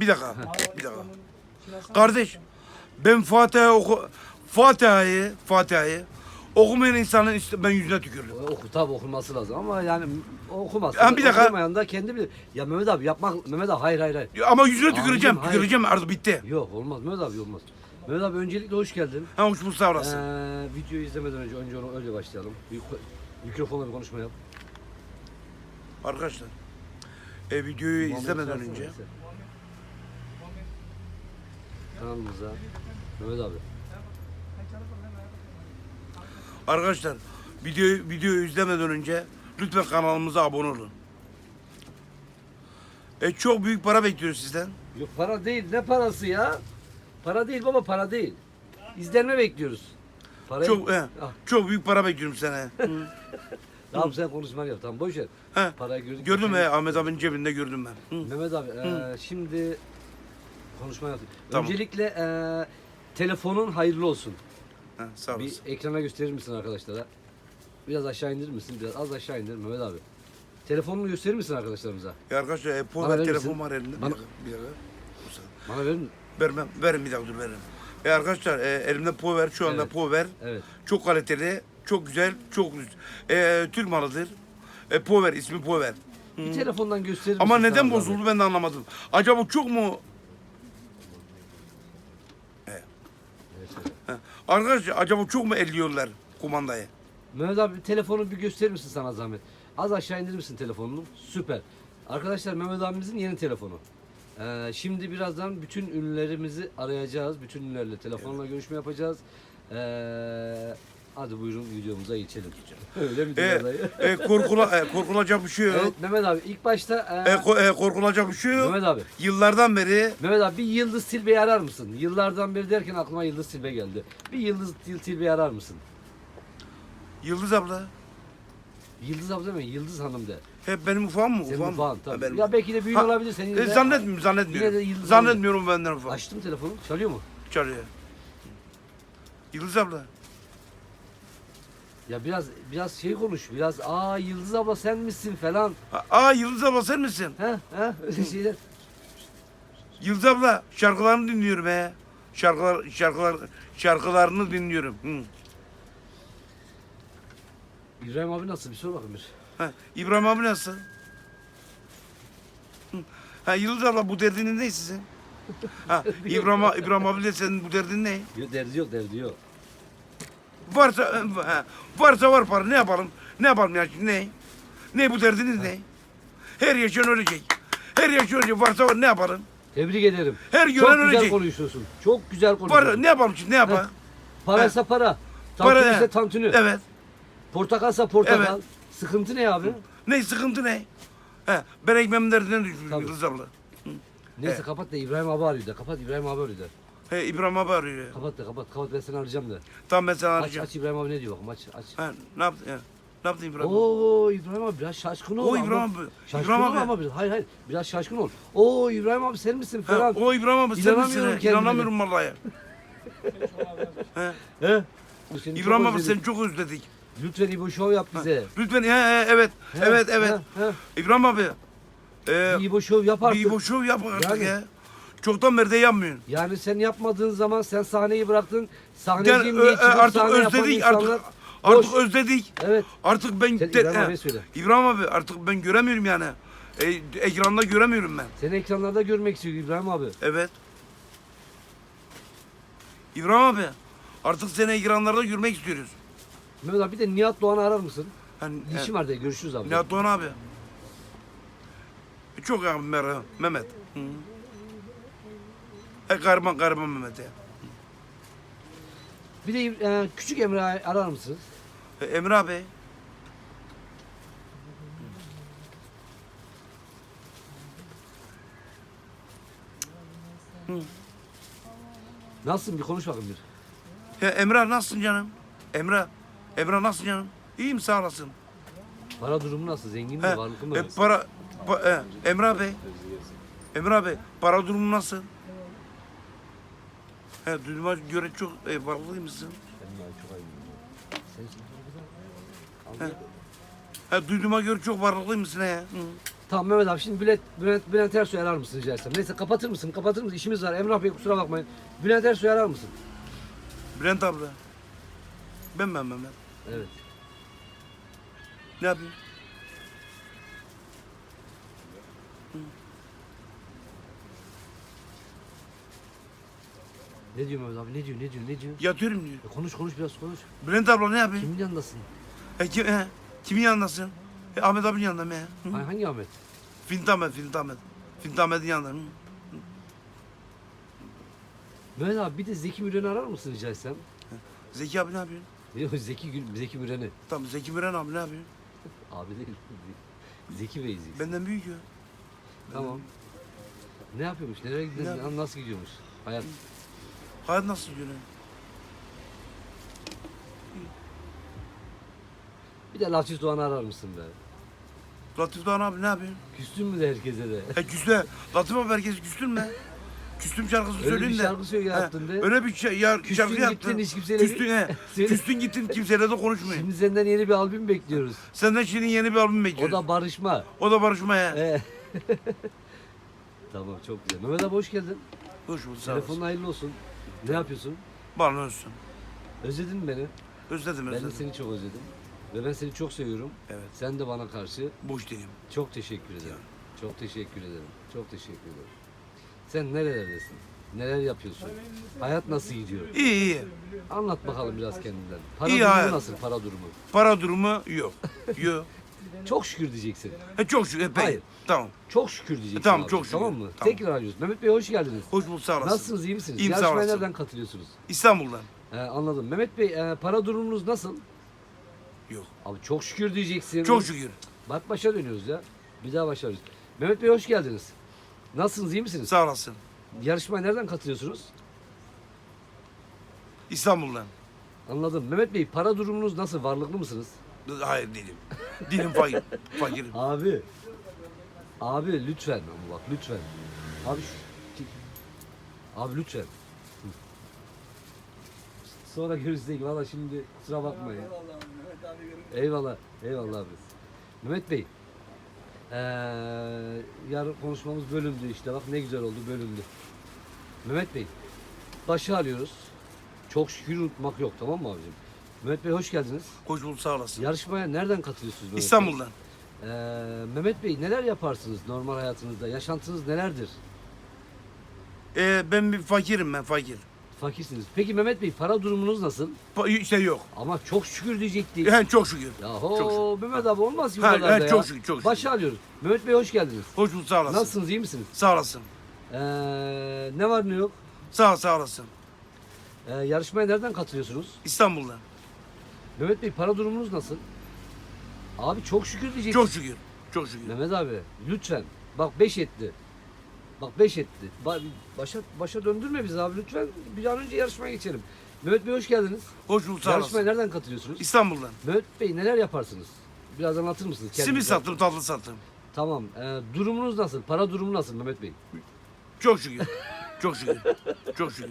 Bir dakika. Bir dakika. Kardeş ben Fatiha'yı oku Fatiha'yı Fatiha'yı okumayan insanın işte ben yüzüne tükürdüm. Oku tabi okunması lazım ama yani okumaz. Ha, bir dakika. Okumayan da kendi bilir. Ya Mehmet abi yapmak Mehmet abi hayır hayır hayır. Ama yüzüne tüküreceğim. hayır. Tüküreceğim artık bitti. Yok olmaz Mehmet abi olmaz. Mehmet abi öncelikle hoş geldin. Ha hoş Mustafa Ee, orası. videoyu izlemeden önce önce onu öyle başlayalım. Bir, mikrofonla bir konuşma yap. Arkadaşlar e, videoyu izlemeden önce. Kanalımıza Mehmet abi. arkadaşlar videoyu videoyu izlemeden önce lütfen kanalımıza abone olun. E, çok büyük para bekliyoruz sizden. Yok para değil ne parası ya? Para değil baba para değil. İzlenme bekliyoruz. Parayı... Çok he, Ah, çok büyük para bekliyorum sana. tamam sen konuşmanı yap tamam boş ver. He. Parayı gördük. Gördün mü Ahmet abinin cebinde gördüm ben. Hı. Mehmet abi eee, şimdi konuşma. Tamam. Öncelikle eee, telefonun hayırlı olsun. Ha, sağ Bir olasın. ekrana gösterir misin arkadaşlara? Biraz aşağı indirir misin? Biraz az aşağı indir Mehmet abi. Telefonunu gösterir misin arkadaşlarımıza? Ya arkadaşlar e, Bana verir telefon misin? var elimde. Bir Bana- dakika. Bir dakika. Bana verir misin? Vermem. Verin bir dakika dur veririm. E arkadaşlar e, elimde power şu anda Evet. power. Evet. Çok kaliteli, çok güzel, çok. E, Türk malıdır. E, power ismi power. Bir telefondan gösterir Ama misin neden sana bozuldu ben de anlamadım. Acaba çok mu? zahmet? Evet, evet. He. Arkadaşlar acaba çok mu elliyorlar kumandayı? Mehmet abi telefonu bir gösterir misin sana zahmet? Az aşağı indirir misin telefonunu? Süper. Arkadaşlar Mehmet abimizin yeni telefonu. Ee, şimdi birazdan bütün ünlülerimizi arayacağız. Bütün ünlülerle telefonla görüşme yapacağız. Ee, hadi buyurun videomuza geçelim. Öyle mi E, dayı? e, korkula, e, korkulacak bir şey yok. Evet Mehmet abi ilk başta E, e, ko- e, korkulacak bir şey yok. Mehmet abi. Yıllardan beri Mehmet abi bir Yıldız Tilbe'yi arar mısın? Yıllardan beri derken aklıma Yıldız Tilbe geldi. Bir Yıldız Til- Tilbe'yi arar mısın? Yıldız abla. Yıldız abla deme Yıldız Hanım de. Hep benim ufam mı? Senin ufağın tabii. benim- Ya belki de büyük Ha, olabilir senin. E, de- zannetmiyorum, zannetmiyorum. Yine de Yıldız zannetmiyorum benden ufam. Açtım telefonu. Çalıyor mu? Çalıyor. Yıldız abla. Ya biraz biraz şey konuş. Biraz aa Yıldız abla sen misin falan. Ha, Aa Yıldız abla sen misin? He he öyle şeyler. Yıldız abla şarkılarını dinliyorum he. Şarkılar, şarkılar, şarkılarını dinliyorum. Hı. İbrahim abi nasıl bir sor bakayım bir. Ha, İbrahim abi nasıl? Hı. Ha, Yıldız abla bu derdinin ne sizin? Ha, İbrahim, İbrahim abi de senin bu derdin ne? Yok derdi yok derdi yok. Varsa ha, varsa var para ne yapalım? Ne yapalım ya şimdi ne? Ne bu derdiniz ne? Her yaşayan ölecek. Her yaşayan ölecek. Varsa var ne yapalım? Tebrik ederim. Her Çok gören güzel ölecek. konuşuyorsun. Çok güzel konuşuyorsun. Var ne yapalım şimdi ne yapalım? Paraysa para. Para, Tantuni ise evet. tantuni. Evet. Portakalsa portakal. Evet. Sıkıntı ne abi? Ne sıkıntı ne? He, ben ekmeğimin derdinden düşmüşüm Tabii. Yıldız abla. Neyse kapat da İbrahim abi arıyor da. Kapat İbrahim abi arıyor da. He, İbrahim abi arıyor. Kapat da kapat. Kapat ben seni arayacağım da. Tamam ben sana Aç arayacağım. aç İbrahim abi ne diyor bakayım aç aç. Ha, ne yaptın? He, ne yaptın İbrahim? abi? Oo İbrahim abi biraz şaşkın ol. O ama- İbrahim abi. Şaşkın İbrahim ol abi. ama biraz. Hayır hayır biraz şaşkın ol. Oo İbrahim abi sen misin Ha, falan. o İbrahim abi sen misin? İnanamıyorum he? kendime. İnanamıyorum vallahi. He. He? Seni İbrahim abi özledim. seni çok özledik. Lütfen İbo Show yap bize. Lütfen he, he, evet. He, evet evet. he, he. İbrahim abi. E, Bir İbo Show yap artık. bir boş show yap artık Yani. ya. Çoktan beri de yapmıyorsun. Yani sen yapmadığın zaman sen sahneyi bıraktın. Yani, Sahneciyim e, diye e, çıkıp artık sahne yapan özledik insanlar. artık. Artık boş. özledik. Evet. Artık ben Sen İbrahim abiye söyle. İbrahim abi artık ben göremiyorum yani. E, ekranda göremiyorum ben. Seni ekranlarda görmek istiyor İbrahim abi. Evet. İbrahim abi artık seni ekranlarda görmek istiyoruz. Mehmet abi bir de Nihat Doğan'ı arar mısın? Hani, İşim var diye görüşürüz abi. Nihat Doğan abi. Çok ya merhaba Mehmet. Hı. E gariban gariban Mehmet ya. Bir de e, küçük Emre'yi arar mısınız? E, Emre abi. Nasılsın bir konuş bakayım bir. Ya Emre nasılsın canım? Emre. Emre nasılsın canım? İyiyim sağ olasın. Para durumu nasıl? Zengin mi? He, Varlıklı mı? e, para, pa, e, Emre abi. Emre abi para durumu nasıl? He, duyduğuma göre çok e, varlıklı mısın? Sen- He, duyduğuma göre çok varlıklı mısın he? Hı. Tamam Mehmet abi şimdi Bülent, Bülent, Bülent Ersoy arar mısın rica etsem? Neyse kapatır mısın? Kapatır mısın? İşimiz var. Emrah Bey kusura bakmayın. Bülent Ersoy arar mısın? Bülent abla. Ben ben Mehmet. Evet. Ne yapayım? Ne diyor Mehmet abi? Ne diyor? Ne diyor? Ne diyor? Yatıyorum diyor. E konuş konuş biraz konuş. Bülent abla ne yapayım? Kimin yanındasın? E, kim, he, kimin yanındasın? E, Ahmet abinin yanında mı? Hı? Hangi, hangi Ahmet? Fint Ahmet, Fint Ahmet. Fint Ahmet'in yanında. Hı? Mehmet abi bir de Zeki Müren'i arar mısın rica etsem? Zeki abi ne yapıyor? Yok Zeki Gül, Zeki Müren'i. Tamam Zeki Müren abi ne yapıyor? Abi değil. Zeki Bey Zeki. Benden büyük ya. Tamam. Ne yapıyormuş? Nereye Ne gidiyormuş? yapıyor? Nasıl gidiyormuş? Hayat. Hayat nasıl lan? Bir de Latif Doğan'ı arar mısın be? Latif Doğan abi ne yapıyor? Küstün mü de herkese de? E küste. Latif abi herkes küstün mü? Küstüm şarkısını Öyle bir söyleyeyim de. şarkı söyle He, yaptın de. Öyle bir şey, ya, Küstün şarkı gittin, yaptın. hiç kimseyle- Küstün he. Söyle. Küstün gittin kimseyle de konuşmayın. Şimdi senden yeni bir albüm bekliyoruz. Senden şimdi yeni bir albüm O bekliyoruz. da Barışma. O da barışma ya. Ee. tamam çok güzel. Mehmet abi hoş geldin. Hoş bulduk sağ Telefonun olasın. hayırlı olsun. Ne yapıyorsun? Bana olsun. Özledin mi beni? Özledim Ben de özledim. seni çok özledim. Ve ben seni çok seviyorum. Evet. Sen de bana karşı Boş değilim. çok teşekkür ederim. Çok teşekkür ederim. Çok teşekkür ederim. Sen nerelerdesin? Neler yapıyorsun? Hayat nasıl gidiyor? İyi iyi. Anlat bakalım biraz kendinden. Para İyi durumu hayat. nasıl? Para durumu. Para durumu yok. yok. Çok şükür diyeceksin. E çok şükür. E, peki. Hayır. Tamam. Çok şükür diyeceksin. E, tamam, abi. çok şükür. Tamam mı? Tamam. Tekrar arıyoruz. Mehmet Bey hoş geldiniz. Hoş bulduk sağ olasın. Nasılsınız? iyi misiniz? İyiyim, sağ Yarışmaya olasın. nereden katılıyorsunuz? İstanbul'dan. He, anladım. Mehmet Bey e, para durumunuz nasıl? Yok. Abi çok şükür diyeceksin. Çok şükür. Bak başa dönüyoruz ya. Bir daha başarıyoruz. Mehmet Bey hoş geldiniz. Nasılsınız? iyi misiniz? Sağ olasın. Yarışmaya nereden katılıyorsunuz? İstanbul'dan. Anladım. Mehmet Bey para durumunuz nasıl? Varlıklı mısınız? Hayır değilim. Değilim fakir. Fakirim. Abi. Abi lütfen ama bak lütfen. Abi şu... Abi lütfen. Sonra görüşürüz. Valla şimdi kusura bakmayın. Eyvallah. Eyvallah abi. Mehmet Bey. Ee, yarın konuşmamız bölündü işte. Bak ne güzel oldu bölündü. Mehmet Bey. Başı alıyoruz. Çok şükür unutmak yok tamam mı abicim? Mehmet Bey hoş geldiniz. Hoş bulduk sağ olasın. Yarışmaya nereden katılıyorsunuz Mehmet Bey? İstanbul'dan. Ee, Mehmet Bey neler yaparsınız normal hayatınızda? Yaşantınız nelerdir? E, ben bir fakirim ben fakir. Fakirsiniz. Peki Mehmet Bey para durumunuz nasıl? Pa- işte yok. Ama çok şükür diyecektik. Yani çok şükür. Yahu Çok şükür. Mehmet abi olmaz ki bu Ha, kadar evet, da ya. çok şükür, çok şükür. Başa alıyoruz. Mehmet Bey hoş geldiniz. Hoş bulduk sağ olasın. Nasılsınız iyi misiniz? Sağ olasın. Ee, ne var ne yok? Sağ ol, sağ olasın. Ee, yarışmaya nereden katılıyorsunuz? İstanbul'dan. Mehmet Bey para durumunuz nasıl? Abi çok şükür diyecektik. Çok şükür. Çok şükür. Mehmet abi lütfen. Bak 5 etti. Bak 5 etti. Ba- Başa, başa döndürme bizi abi lütfen. Bir an önce yarışmaya geçelim. Mehmet Bey hoş geldiniz. Hoş bulduk sağ Yarışmaya olasın. nereden katılıyorsunuz? İstanbul'dan. Mehmet Bey neler yaparsınız? Biraz anlatır mısınız? Simit kendinize? sattım, tatlı sattım. Tamam. Ee, durumunuz nasıl? Para durumu nasıl Mehmet Bey? Çok şükür. Çok şükür. Çok şükür.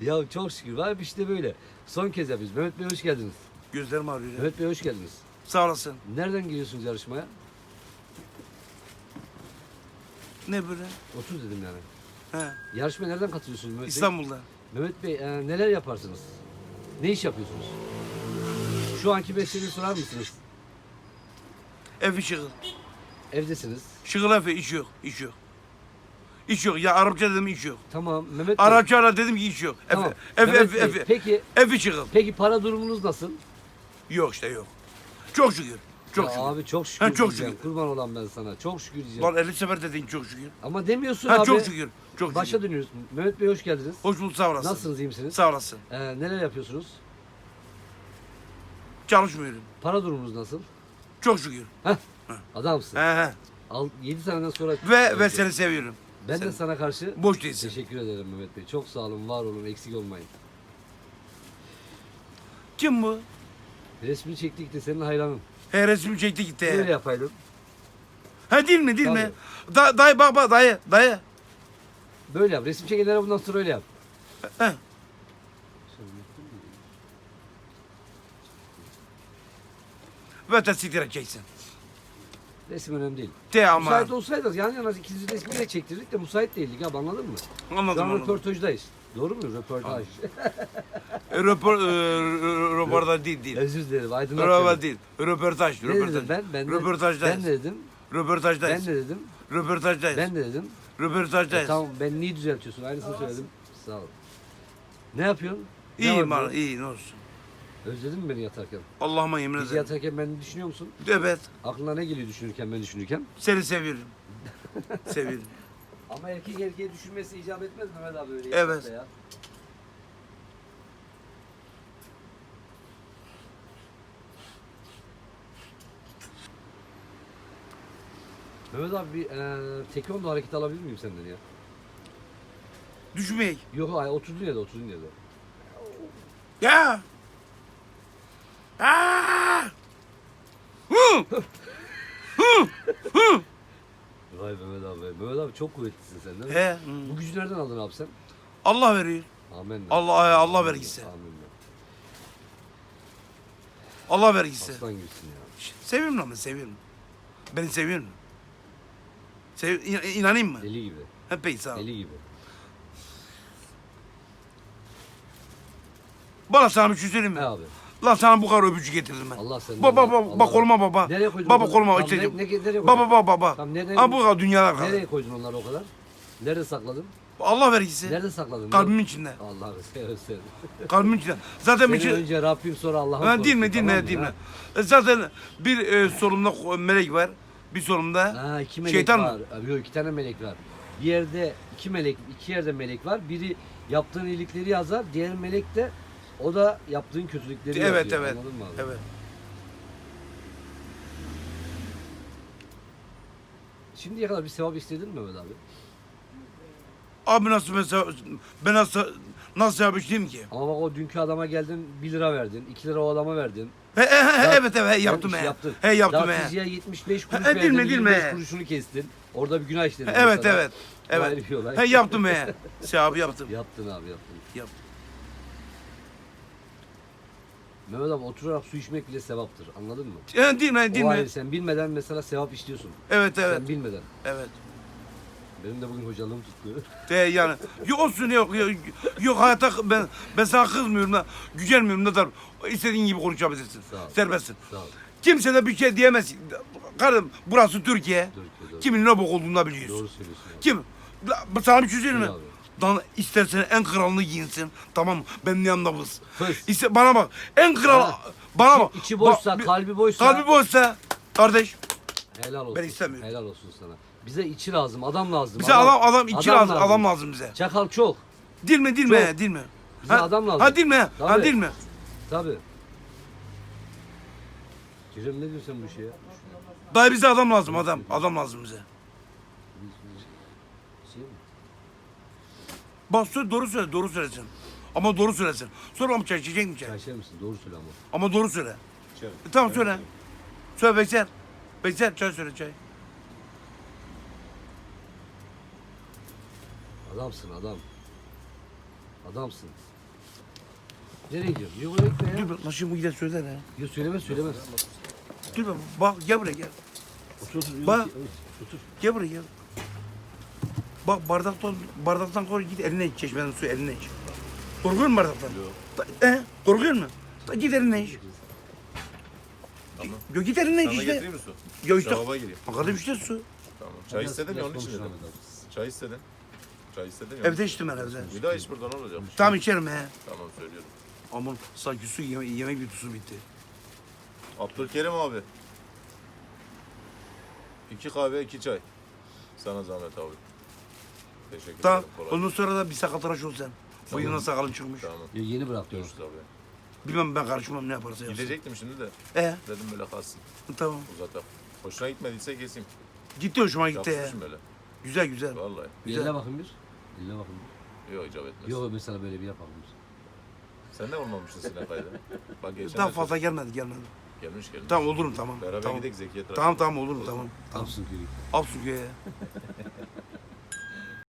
Ya çok şükür. Var işte böyle. Son kez yapıyoruz. Mehmet Bey hoş geldiniz. Gözlerim ağrıyor. ya. Mehmet Bey hoş geldiniz. Sağ olasın. Nereden giriyorsunuz yarışmaya? Ne böyle? 30 dedim yani. He. Yarışmaya nereden katılıyorsunuz Mehmet Bey? İstanbul'dan. Mehmet Bey e, neler yaparsınız? Ne iş yapıyorsunuz? Şu anki mesleğini sorar mısınız? Evi şıkıl. Evdesiniz. Şıkıl evi iş yok. iş yok. İş yok. Ya Arapça dedim iş yok. Tamam Mehmet Bey. Arapça ara dedim ki iş yok. Tamam. ev, Mehmet Bey, ev, Peki evi şıkıl. peki para durumunuz nasıl? Yok işte yok. Çok şükür. Çok Ya şükür. Abi çok şükür Ha, çok diyeceğim. şükür. Kurban olan ben sana. Çok şükür diyeceğim. Lan 50 sefer dedin çok şükür. Ama demiyorsun Ha abi. çok şükür. Çok şükür. Başa dönüyoruz. Mehmet Bey hoş geldiniz. Hoş bulduk sağ olasın. Nasılsınız iyi misiniz? Sağ olasın. Ee, neler yapıyorsunuz? Çalışmıyorum. Para durumunuz nasıl? Çok şükür. Heh. Adamsın. He he. Al 7 seneden sonra Ve ve seni seviyorum. Ben de Sen- sana karşı Boş değilsin. teşekkür ederim Mehmet Bey. Çok sağ olun, var olun, eksik olmayın. Kim bu? Resmini çektik de senin hayranın. He resmi çekti gitti. Böyle he. yapaydım. Ha değil mi değil mi? Da, dayı bak bak dayı dayı. Böyle yap. Resim çekenlere bundan sonra öyle yap. He. Ve de siktir edeceksin. Resim önemli değil. De ama. Müsait olsaydınız yan yana ikinci resmi de çektirdik de müsait değildik abi anladın mı? Şu Anladım an anladım. röportajdayız. Doğru mu? Röportaj. E, Röpor, e, röportaj değil değil. Özür dilerim. Aydınlat. Röportaj değil. Röportaj. Ne dedim Röportaj. ben? Ben de, Röportajdayız. ben de dedim. Ben Röportajdayız. de dedim. Röportajdayız. Ben de dedim. E, Röportajdayız. tamam ben niye düzeltiyorsun? Aynısını söyledim. Sağ ol. Ne yapıyorsun? Ne İyiyim bana bu? iyi ne olsun. Özledin mi beni yatarken? Allah'ıma yemin Gece ederim. yatarken beni düşünüyor musun? Evet. Aklına ne geliyor düşünürken ben düşünürken? Seni seviyorum. seviyorum. Ama erkek erkeğe düşünmesi icap etmez Mehmet abi öyle Evet. yatakta ya. Mehmet abi bir e, tekvando hareketi alabilir miyim senden ya? Düşmeyek. Yok ay oturdun ya da oturdun ya da. Ya. Aa! Hı! Vay Mehmet abi. Mehmet abi çok kuvvetlisin sen değil mi? He. Bu gücü nereden aldın abi sen? Allah veriyor. Amin. Allah Allah vergisi. Amin. Allah vergisi. Aslan gibisin ya. Seviyorum ama seviyorum. Beni seviyorum. Sev, in- inanayım mı? Deli gibi. Hep peki sağ ol. Deli gibi. Bana sana bir şey söyleyeyim mi? Ne abi? Lan sana bu kadar öpücü getirdim ben. Allah senden Baba baba Allah bak koluma baba. Nereye koydun Baba onları? koluma Tamam, ne- ne- nereye koydun? Baba baba baba. Tamam, nereden- Ha bu kadar dünyada kaldı. Nereye koydun onları o kadar? Nerede sakladın? Allah vergisi. Nerede sakladın? Kalbimin içinde. Allah'ını seversen. Kalbimin içinde. Zaten Seni şey... önce Rabbim sonra Allah'ım Ha, değil mi değil mi değil? E, Zaten bir e, solumda melek var. Bir solumda Ha iki melek şeytan var. mı? Abi, yok iki tane melek var. Bir yerde iki melek, iki yerde melek var. Biri yaptığın iyilikleri yazar, diğer melek de o da yaptığın kötülükleri Evet yazıyor. evet. Anladın mı abi? Evet. Şimdiye kadar bir sevap istedin mi Mehmet abi? Abi nasıl mesela ben nasıl nasıl yapmıştım ki? Ama bak o dünkü adama geldin 1 lira verdin, 2 lira o adama verdin. He, he, he, Daha- evet evet he, yaptım he. yaptın. He yaptım Daha he. fiziğe 75 kuruş He, verdin, mi? 25 kuruşunu kestin. Orada bir günah işledin. Evet evet. Evet. He yaptım he. Sevabı yaptım. Yaptın abi yaptın. Yaptım. Mehmet abi oturarak su içmek bile sevaptır. Anladın mı? He, değil mi değil o mi? ayrı. Sen bilmeden mesela sevap işliyorsun. Evet evet. Sen bilmeden. Evet. Benim de bugün hocalığım tuttu. De yani yok olsun yok yok yok hayata ben ben sana kızmıyorum da gücenmiyorum da da istediğin gibi konuşabilirsin. Sağ ol. Serbestsin. Sağ ol. Kimse de bir şey diyemez. Karım burası Türkiye. Türkiye, doğru. Kimin ne bok olduğunu da biliyorsun. Doğru söylüyorsun abi. Kim? La- Sana bir şey söyleyeyim mi? Abi. Lan istersen en kralını giyinsin. Tamam mı? Benim yanımda bız. Fıs. Bana bak. En kral Ha. bana bak. İçi boşsa, Bak, kalbi boşsa. Kalbi boşsa kardeş. Helal olsun. Ben istemiyorum. Helal olsun sana. Bize içi lazım, adam lazım. Bize adam adam iki lazım, lazım. adam lazım bize. Çakal çok. Değil mi? Çok. Değil mi? Bize adam lazım. Ha? Ha Tabii. değil mi? Tabii. Cem ne diyorsun bu şeye? Dayı bize adam lazım adam. Adam lazım bize. Şey mi? Bak söyle doğru söyle doğru söylesin. Ama doğru söylesin. Sonra mı çay içecek mi çay? Çay içer misin? Doğru söyle ama. Ama doğru söyle. İçerim. E, tamam söyle. Söyle Bekser. Bekser çay söyle çay. Adamsın adam. Adamsın. Nereye gidiyorsun? Yok oraya gitme ya. Dur bak nasıl bu gider söyler ha. Yok söylemez. Dur bak bak gel buraya gel. Otur otur. Bak. Otur. Gel buraya gel. Bak bardaktan bardaktan koy git eline iç çeşmeden su eline iç. Korkuyor musun bardaktan? Yok. E, korkuyor musun? Da Git eline iç. Tamam. Yo git eline iç Sana işte. getireyim mi su? Ya işte. Şaraba gireyim. Bakalım işte su. Tamam. Çay istedin ya biraz onun için dedim. Çay istedin. Çay istedin ya. Evde içtim ben evde. Bir daha iç buradan olacak. Tamam içerim he. Tamam söylüyorum. Aman sanki su yeme yemek bir su bitti. Abdülkerim abi. İki kahve, iki çay. Sana zahmet abi. Teşekkür Tamam. ederim. Kolay. Ondan sonra da bir sakal tıraş ol sen. Tamam. Bıyığına sakalın çıkmış. Tamam. Ya yeni bıraktı o. Görüşürüz abi. Bilmem ben karışmam ne yaparsa yapsın. Gidecektim şimdi de. E Dedim böyle kalsın. tamam. Uzatak. Hoşuna gitmediyse keseyim. Gitti hoşuma gitti ya. Yapmışım böyle. Güzel güzel. Vallahi. Bir Güzel. eline bakın bir. Eline bakın bir. Yok icap etmez. Yok mesela böyle bir yapalım biz. Sen de olmamışsın Sinekay'da. Bak geçen Daha de fazla gelmedi gelmedi. Gelmiş gelmiş. Tamam olurum tamam. Beraber tamam. gidelim Zekiye. Tamam tamam olurum tamam. Tamam. Su göğe.